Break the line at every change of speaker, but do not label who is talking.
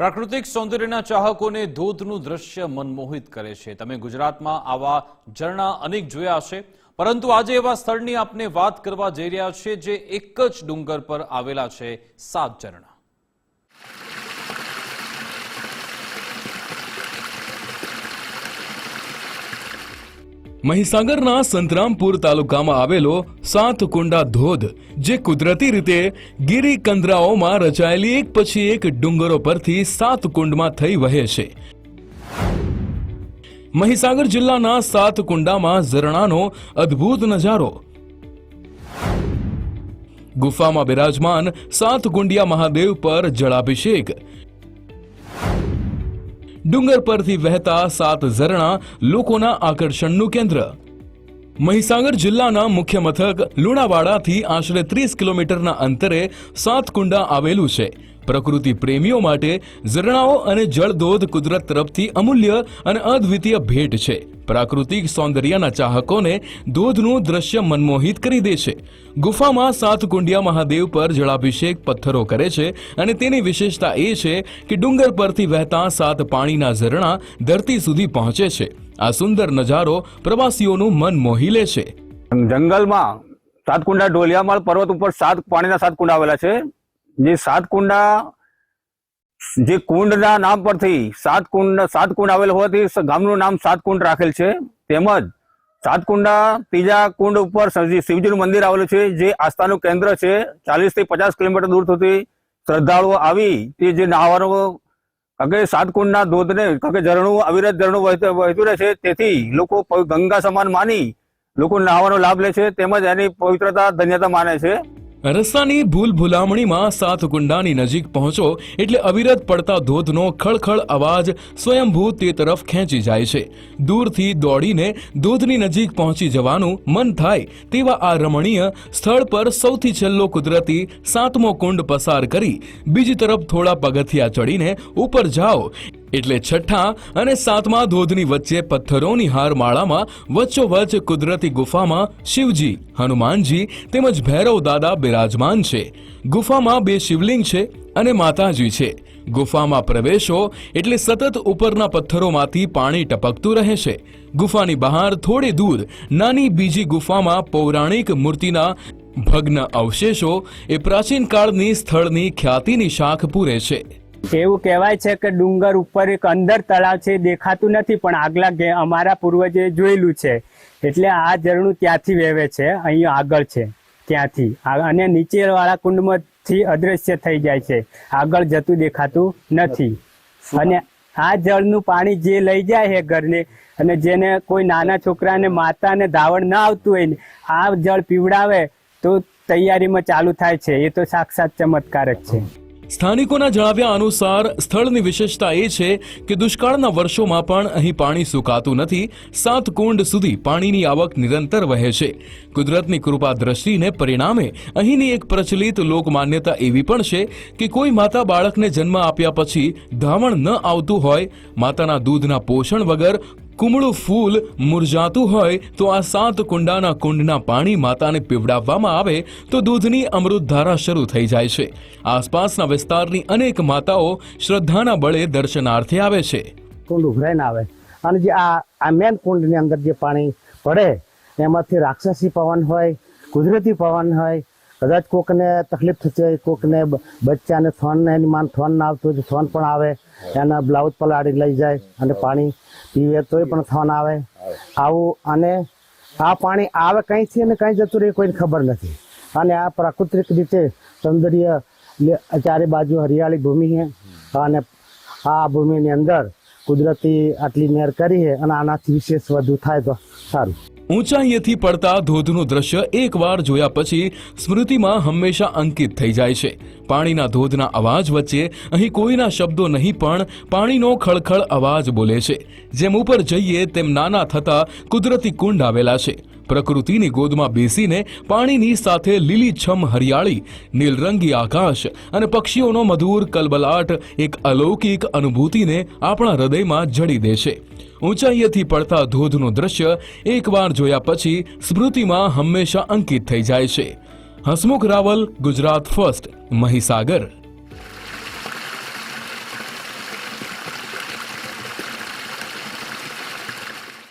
પ્રાકૃતિક સૌંદર્યના ચાહકોને ધોધનું દ્રશ્ય મનમોહિત કરે છે. તમે ગુજરાતમાં આવા ઝરણા અનેક જોયા હશે. પરંતુ આજે એવા સ્થળની આપને વાત કરવા જઈ રહ્યા છે જે એક જ ડુંગર પર આવેલા છે સાત ઝરણા.
મહીસાગરના સંતરામપુર તાલુકામાં આવેલો સાતકુંડા ધોધ, જે કુદરતી રીતે ગીરી કંદરાઓમાં રચાયેલી એક પછી એક ડુંગરો પરથી સાત કુંડમાં થઈ વહે છે. મહીસાગર જિલ્લાના સાતકુંડામાં ઝરણાનો અદ્ભુત નજારો. ગુફામાં બિરાજમાન સાતકુંડિયા મહાદેવ પર જળાભિષેક ડુંગર પરથી વહેતા સાત ઝરણા લોકોના આકર્ષણનું કેન્દ્ર. મહીસાગર જિલ્લાના મુખ્ય મથક લુણાવાડાથી આશરે ત્રીસ કિલોમીટરના અંતરે સાતકુંડા આવેલું છે. પ્રકૃતિ પ્રેમીઓ માટે ઝરણાઓ અને જળધોધ કુદરત તરફથી અમૂલ્ય અને અદ્વિતીય ભેટ છે. પ્રાકૃતિક સૌંદર્યના ચાહકોને ધોધનું દ્રશ્ય મનમોહિત કરી દે છે. ગુફામાં સાતકુંડિયા મહાદેવ પર જળાભિષેક પથ્થરો કરે છે અને તેની વિશેષતા એ છે કે ડુંગર પરથી વહેતા સાત પાણીના ઝરણા ધરતી સુધી પહોંચે છે. આ સુંદર નજારો પ્રવાસીઓનું મન મોહી લે છે.
જંગલમાં સાતકુંડા ઢોલિયામાળ પર્વત ઉપર સાત પાણીના સાત કુંડા આવેલા છે. જે સાત કુંડા જે કુંડના નામ પરથી સાત કુંડ સાત કુંડ આવેલ હોવાથી ગામનું નામ સાત કુંડ રાખેલ છે. તેમજ સાત કુંડના ત્રીજા કુંડ ઉપર શિવજીનું મંદિર આવેલું છે, જે આસ્થાનું કેન્દ્ર છે. ચાલીસથી પચાસ કિલોમીટર દૂર થતી શ્રદ્ધાળુઓ આવી તે જે નાહવાનું, કારણ કે સાતકુંડના ધોધને, કારણ કે ઝરણું, અવિરત ઝરણું વહેતું રહે છે. તેથી લોકો ગંગા સમાન માની લોકો નાહવાનો લાભ લે છે. તેમજ એની પવિત્રતા, ધન્યતા માને છે.
રસ્તાની ભૂલ ભૂલામણીમાં સાતકુંડાની નજીક પહોંચો એટલે અવિરત પડતા ધોધનો ખળખળ અવાજ સ્વયંભૂ તે તરફ ખેંચી જાય છે. દૂરથી દોડીને ધોધની નજીક પહોંચી જવાનું મન થાય તેવા આ રમણીય સ્થળ પર સૌથી છેલ્લો કુદરતી સાતમો કુંડ પસાર કરી બીજી તરફ થોડા પગથિયા ચડીને ઉપર જાઓ એટલે છઠ્ઠા અને સાતમા ધોધની વચ્ચે પથ્થરોની હારમાળામાં વચ્ચોવચ્ચ કુદરતી ગુફામાં શિવજી, હનુમાનજી તેમજ ભૈરવ દાદા બિરાજમાન છે. ગુફામાં બે શિવલિંગ છે અને માતાજી છે. ગુફામાં પ્રવેશો એટલે સતત ઉપરના પથ્થરોમાંથી પાણી ટપકતું રહે છે. ગુફાની બહાર થોડે દૂર નાની બીજી ગુફામાં પૌરાણિક મૂર્તિના ભગ્ન અવશેષો એ પ્રાચીન કાળની સ્થળની ખ્યાતિની શાખ પૂરે છે.
એવું કહેવાય છે કે ડુંગર ઉપર એક અંદર તળાવ છે દેખાતું નથી, પણ આગલા અમારા પૂર્વજે જોયેલું છે. એટલે આ ઝરણું ત્યાંથી વહેવે છે અહીંયા આગળ છે, ત્યાંથી. અને નીચેવાળા કુંડમાંથી અદ્રશ્ય થઈ જાય છે. આગળ જતું દેખાતું નથી. અને આ જળનું પાણી જે લઈ જાય છે ઘરને, અને જેને કોઈ નાના છોકરાને માતાને ધાવણ ના આવતું હોય ને, આ જળ પીવડાવે તો તૈયારીમાં ચાલુ થાય છે. એ તો સાક્ષાત ચમત્કાર જ છે.
સ્થાનિકોના જણાવ્યા અનુસાર, સ્થળની વિશેષતા એ છે કે દુષ્કાળના વર્ષોમાં પણ અહીં પાણી સુકાતું નથી. સાત કુંડ સુધી પાણીની આવક નિરંતર વહે છે. કુદરતની કૃપા દ્રષ્ટિને પરિણામે અહીંની એક પ્રચલિત લોકમાન્યતા એવી પણ છે કે કોઈ માતા બાળકને જન્મ આપ્યા પછી ધાવણ ન આવતું હોય, માતાના દૂધના પોષણ વગર કુમળું ફૂલ મુરઝાતું હોય તો આ સાત કુંડાના કુંડના પાણી માતાને પીવડાવવામાં આવે તો દૂધની અમૃતધારા શરૂ થઈ જાય છે. આસપાસના વિસ્તારની અનેક માતાઓ શ્રદ્ધાના બળે દર્શનાર્થે આવે છે.
કુંડ ઉભરાઈને આવે. અને જે આ આ મેન કુંડની અંદર જે પાણી પડે, એમાંથી રાક્ષસી પવન હોય, કુદરતી પવન હોય, કદાચ કોકને તકલીફ થતી હોય, કોકને બચ્ચાને થોન એની માન થોન ના આવતું હોય થોન પણ આવે, એના બ્લાઉઝ પલાળી લઈ જાય અને પાણી પીવે તોય પણ થવાના આવે. આવું. અને આ પાણી આવે કંઈથી અને કંઈ જતું રહે કોઈને ખબર નથી. અને આ પ્રાકૃતિક રીતે સૌંદર્ય ચારે બાજુ હરિયાળી ભૂમિ છે. અને આ ભૂમિની અંદર કુદરતી આટલી મેર કરી છે અને આનાથી વિશેષ વધુ થાય તો સારું.
ઊંચાઈએથી પડતા ધોધનું દ્રશ્ય એકવાર જોયા પછી સ્મૃતિમાં હંમેશા અંકિત થઈ જાય છે. પાણીના ધોધના અવાજ વચ્ચે અહીં કોઈના શબ્દો નહીં, પણ પાણીનો ખળખળ અવાજ બોલે છે. જેમ ઉપર જઈએ, તેમ નાના થતા કુદરતી કુંડ આવેલા છે. પ્રકૃતિની ગોદમાં બેસીને પાણીની સાથે લીલીછમ હરિયાળી, નીલરંગી આકાશ અને પક્ષીઓનો મધુર કલબલાટ એક અલૌકિક અનુભૂતિને આપણા હૃદયમાં જડી દે છે. ઊંચાઈએથી પડતા ધોધનું દ્રશ્ય એકવાર જોયા પછી સ્મૃતિમાં હંમેશા અંકિત થઈ જાય છે. હસમુખ રાવલ, ગુજરાત ફર્સ્ટ, મહીસાગર.